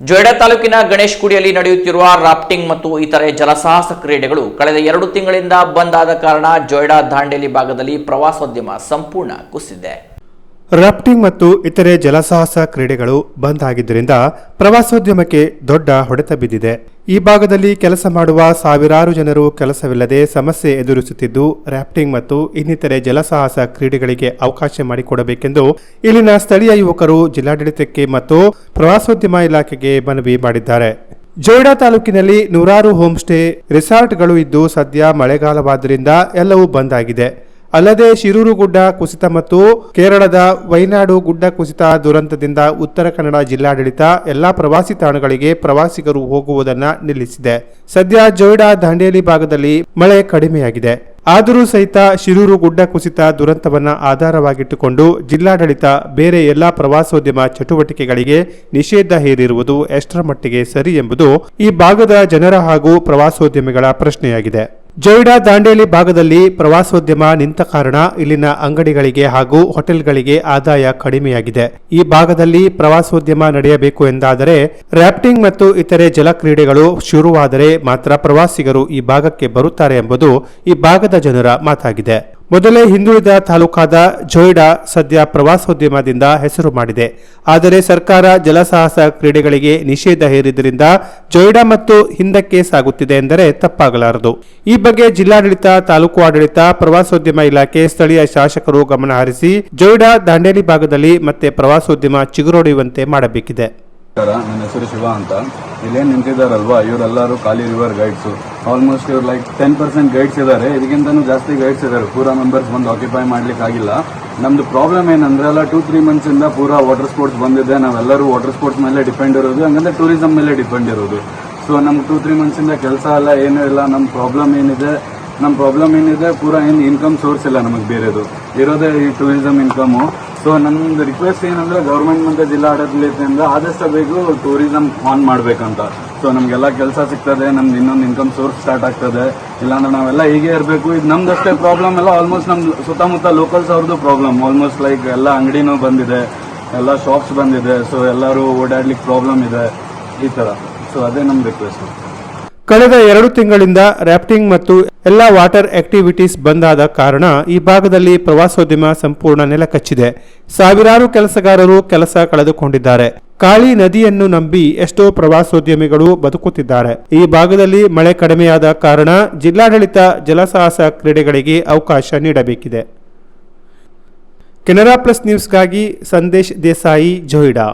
ಜೊಯ್ಡಾ ತಾಲೂಕಿನ ಗಣೇಶ್ ಕುಡಿಯಲ್ಲಿ ನಡೆಯುತ್ತಿರುವ ರಾಫ್ಟಿಂಗ್ ಮತ್ತು ಇತರೆ ಜಲಸಾಹಸ ಕ್ರೀಡೆಗಳು ಕಳೆದ ಎರಡು ತಿಂಗಳಿಂದ ಬಂದ್ ಆದ ಕಾರಣ ಜೊಯ್ಡಾ ದಾಂಡೇಲಿ ಭಾಗದಲ್ಲಿ ಪ್ರವಾಸೋದ್ಯಮ ಸಂಪೂರ್ಣ ಕುಸಿದೆ ರಾಫ್ಟಿಂಗ್ ಮತ್ತು ಇತರೆ ಜಲಸಾಹಸ ಕ್ರೀಡೆಗಳು ಬಂದ್ ಆಗಿದ್ದರಿಂದ ಪ್ರವಾಸೋದ್ಯಮಕ್ಕೆ ದೊಡ್ಡ ಹೊಡೆತ ಬಿದ್ದಿದೆ. ಈ ಭಾಗದಲ್ಲಿ ಕೆಲಸ ಮಾಡುವ ಸಾವಿರಾರು ಜನರು ಕೆಲಸವಿಲ್ಲದೆ ಸಮಸ್ಯೆ ಎದುರಿಸುತ್ತಿದ್ದು ರಾಫ್ಟಿಂಗ್ ಮತ್ತು ಇನ್ನಿತರೆ ಜಲಸಾಹಸ ಕ್ರೀಡೆಗಳಿಗೆ ಅವಕಾಶ ಮಾಡಿಕೊಡಬೇಕೆಂದು ಇಲ್ಲಿನ ಸ್ಥಳೀಯ ಯುವಕರು ಜಿಲ್ಲಾಡಳಿತಕ್ಕೆ ಮತ್ತು ಪ್ರವಾಸೋದ್ಯಮ ಇಲಾಖೆಗೆ ಮನವಿ ಮಾಡಿದ್ದಾರೆ. ಜೋಯ್ಡಾ ತಾಲೂಕಿನಲ್ಲಿ ನೂರಾರು ಹೋಮ್ ಸ್ಟೇ ರೆಸಾರ್ಟ್ಗಳು ಇದ್ದು, ಸದ್ಯ ಮಳೆಗಾಲವಾದ್ದರಿಂದ ಎಲ್ಲವೂ ಬಂದ್ ಆಗಿದೆ. ಅಲ್ಲದೆ ಶಿರೂರು ಗುಡ್ಡ ಕುಸಿತ ಮತ್ತು ಕೇರಳದ ವೈನಾಡು ಗುಡ್ಡ ಕುಸಿತ ದುರಂತದಿಂದ ಉತ್ತರ ಕನ್ನಡ ಜಿಲ್ಲಾಡಳಿತ ಎಲ್ಲಾ ಪ್ರವಾಸಿ ತಾಣಗಳಿಗೆ ಪ್ರವಾಸಿಗರು ಹೋಗುವುದನ್ನು ನಿಲ್ಲಿಸಿದೆ. ಸದ್ಯ ಜೊಯ್ಡಾ ದಾಂಡೇಲಿ ಭಾಗದಲ್ಲಿ ಮಳೆ ಕಡಿಮೆಯಾಗಿದೆ. ಆದರೂ ಸಹಿತ ಶಿರೂರು ಗುಡ್ಡ ಕುಸಿತ ದುರಂತವನ್ನು ಆಧಾರವಾಗಿಟ್ಟುಕೊಂಡು ಜಿಲ್ಲಾಡಳಿತ ಬೇರೆ ಎಲ್ಲಾ ಪ್ರವಾಸೋದ್ಯಮ ಚಟುವಟಿಕೆಗಳಿಗೆ ನಿಷೇಧ ಹೇರಿರುವುದು ಎಷ್ಟರ ಮಟ್ಟಿಗೆ ಸರಿ ಎಂಬುದು ಈ ಭಾಗದ ಜನರ ಹಾಗೂ ಪ್ರವಾಸೋದ್ಯಮಿಗಳ ಪ್ರಶ್ನೆಯಾಗಿದೆ. ಜೊಯ್ಡಾ ದಾಂಡೇಲಿ ಭಾಗದಲ್ಲಿ ಪ್ರವಾಸೋದ್ಯಮ ನಿಂತ ಕಾರಣ ಇಲ್ಲಿನ ಅಂಗಡಿಗಳಿಗೆ ಹಾಗೂ ಹೋಟೆಲ್ಗಳಿಗೆ ಆದಾಯ ಕಡಿಮೆಯಾಗಿದೆ. ಈ ಭಾಗದಲ್ಲಿ ಪ್ರವಾಸೋದ್ಯಮ ನಡೆಯಬೇಕು ಎಂದಾದರೆ ರ್ಯಾಪ್ಟಿಂಗ್ ಮತ್ತು ಇತರೆ ಜಲ ಕ್ರೀಡೆಗಳು ಶುರುವಾದರೆ ಮಾತ್ರ ಪ್ರವಾಸಿಗರು ಈ ಭಾಗಕ್ಕೆ ಬರುತ್ತಾರೆ ಎಂಬುದು ಈ ಭಾಗದ ಜನರ ಮಾತಾಗಿದೆ. ಮೊದಲೇ ಹಿಂದುಳಿದ ತಾಲೂಕಾದ ಜೋಯ್ಡಾ ಸದ್ಯ ಪ್ರವಾಸೋದ್ಯಮದಿಂದ ಹೆಸರು ಮಾಡಿದೆ. ಆದರೆ ಸರ್ಕಾರ ಜಲಸಾಹಸ ಕ್ರೀಡೆಗಳಿಗೆ ನಿಷೇಧ ಹೇರಿದ್ದರಿಂದ ಜೋಯ್ಡಾ ಮತ್ತು ಹಿಂದಕ್ಕೆ ಸಾಗುತ್ತಿದೆ ಎಂದರೆ ತಪ್ಪಾಗಲಾರದು. ಈ ಬಗ್ಗೆ ಜಿಲ್ಲಾಡಳಿತ, ತಾಲೂಕು ಆಡಳಿತ, ಪ್ರವಾಸೋದ್ಯಮ ಇಲಾಖೆ, ಸ್ಥಳೀಯ ಶಾಸಕರು ಗಮನ ಹರಿಸಿ ಜೋಯ್ಡಾ ದಾಂಡೇಲಿ ಭಾಗದಲ್ಲಿ ಮತ್ತೆ ಪ್ರವಾಸೋದ್ಯಮ ಚಿಗುರೊಡೆಯುವಂತೆ ಮಾಡಬೇಕಿದೆ. ನನ್ನ ಹೆಸರು ಶಿವ ಅಂತ. ಇಲ್ಲೇನು ನಿಂತಿದ್ದಾರಲ್ವಾ? ಇವರೆಲ್ಲರೂ ಖಾಲಿ ರಿವರ್ ಗೈಡ್ಸು. ಆಲ್ಮೋಸ್ಟ್ ಇವ್ರು ಲೈಕ್ ಟೆನ್ ಪರ್ಸೆಂಟ್ ಗೈಡ್ಸ್ ಇದ್ದಾರೆ ಇದಕ್ಕಿಂತನೂ ಜಾಸ್ತಿ ಗೈಡ್ಸ್ ಇದ್ದಾರೆ ಪೂರಾ ಮೆಂಬರ್ಸ್ ಬಂದು ಆಕ್ಯುಪೈ ಮಾಡ್ಲಿಕ್ಕೆ ಆಗಿಲ್ಲ ನಮ್ದು ಪ್ರಾಬ್ಲಮ್ ಏನಂದ್ರೆ ಅಲ್ಲ ಟೂ ತ್ರೀ ಮಂತ್ಸ್ ಇಂದ ಪೂರಾ ವಾಟರ್ ಸ್ಪೋರ್ಟ್ಸ್ ಬಂದಿದೆ. ನಾವೆಲ್ಲರೂ ವಾಟರ್ ಸ್ಪೋರ್ಟ್ಸ್ ಮೇಲೆ ಡಿಪೆಂಡ್ ಇರೋದು. ಹಂಗಂದ್ರೆ ಟೂರಿಸಂ ಮೇಲೆ ಡಿಪೆಂಡ್ ಇರೋದು. ಸೊ ನಮ್ಗೆ ಟೂ ತ್ರೀ ಇಂದ ಕೆಲಸ ಎಲ್ಲ ಏನೂ ಇಲ್ಲ. ನಮ್ಮ ಪ್ರಾಬ್ಲಮ್ ಏನಿದೆ? ನಮ್ಮ ಪ್ರಾಬ್ಲಮ್ ಏನಿದೆ? ಪೂರಾ ಏನು ಇನ್ಕಮ್ ಸೋರ್ಸ್ ಇಲ್ಲ ನಮಗೆ ಬೇರೆದು. ಇರೋದೇ ಈ ಟೂರಿಸಂ ಇನ್ಕಮು ಸೊ ನಮ್ದು ರಿಕ್ವೆಸ್ಟ್ ಏನಂದ್ರೆ ಗೌರ್ಮೆಂಟ್ ಮತ್ತೆ ಜಿಲ್ಲಾಡಳಿತದಿಂದ ಆದಷ್ಟು ಬೇಗ ಟೂರಿಸಂ ಆನ್ ಮಾಡ್ಬೇಕಂತ. ಸೊ ನಮ್ಗೆಲ್ಲ ಕೆಲಸ ಸಿಗ್ತದೆ, ನಮ್ದು ಇನ್ನೊಂದು ಇನ್ಕಮ್ ಸೋರ್ಸ್ ಸ್ಟಾರ್ಟ್ ಆಗ್ತದೆ. ಇಲ್ಲಾಂದ್ರೆ ನಾವೆಲ್ಲ ಹೀಗೆ ಇರಬೇಕು. ಇದು ನಮ್ದಷ್ಟೇ ಪ್ರಾಬ್ಲಮ್ ಎಲ್ಲ ಆಲ್ಮೋಸ್ಟ್ ನಮ್ಮ ಸುತ್ತಮುತ್ತ ಲೋಕಲ್ಸ್ ಅವ್ರದ್ದು ಪ್ರಾಬ್ಲಮ್ ಆಲ್ಮೋಸ್ಟ್ ಲೈಕ್ ಎಲ್ಲ ಅಂಗಡಿನೂ ಬಂದಿದೆ, ಎಲ್ಲ ಶಾಪ್ಸ್ ಬಂದಿದೆ. ಸೊ ಎಲ್ಲರೂ ಓಡಾಡ್ಲಿಕ್ಕೆ ಪ್ರಾಬ್ಲಮ್ ಇದೆ, ಈ ಥರ ಸೊ ಅದೇ ನಮ್ಮ ರಿಕ್ವೆಸ್ಟ್ ಕಳೆದ ಎರಡು ತಿಂಗಳಿಂದ ರ್ಯಾಪ್ಟಿಂಗ್ ಮತ್ತು ಎಲ್ಲಾ ವಾಟರ್ ಆಕ್ಟಿವಿಟೀಸ್ ಬಂದಾದ ಕಾರಣ ಈ ಭಾಗದಲ್ಲಿ ಪ್ರವಾಸೋದ್ಯಮ ಸಂಪೂರ್ಣ ನೆಲಕಚ್ಚಿದೆ ಸಾವಿರಾರು ಕೆಲಸಗಾರರು ಕೆಲಸ ಕಳೆದುಕೊಂಡಿದ್ದಾರೆ. ಕಾಳಿ ನದಿಯನ್ನು ನಂಬಿ ಎಷ್ಟೋ ಪ್ರವಾಸೋದ್ಯಮಿಗಳು ಬದುಕುತ್ತಿದ್ದಾರೆ. ಈ ಭಾಗದಲ್ಲಿ ಮಳೆ ಕಡಿಮೆಯಾದ ಕಾರಣ ಜಿಲ್ಲಾಡಳಿತ ಜಲಸಾಹಸ ಕ್ರೀಡೆಗಳಿಗೆ ಅವಕಾಶ ನೀಡಬೇಕಿದೆ. ಕೆನರಾ ಪ್ಲಸ್ ನ್ಯೂಸ್ಗಾಗಿ ಸಂದೇಶ್ ದೇಸಾಯಿ, ಜೊಯ್ಡಾ.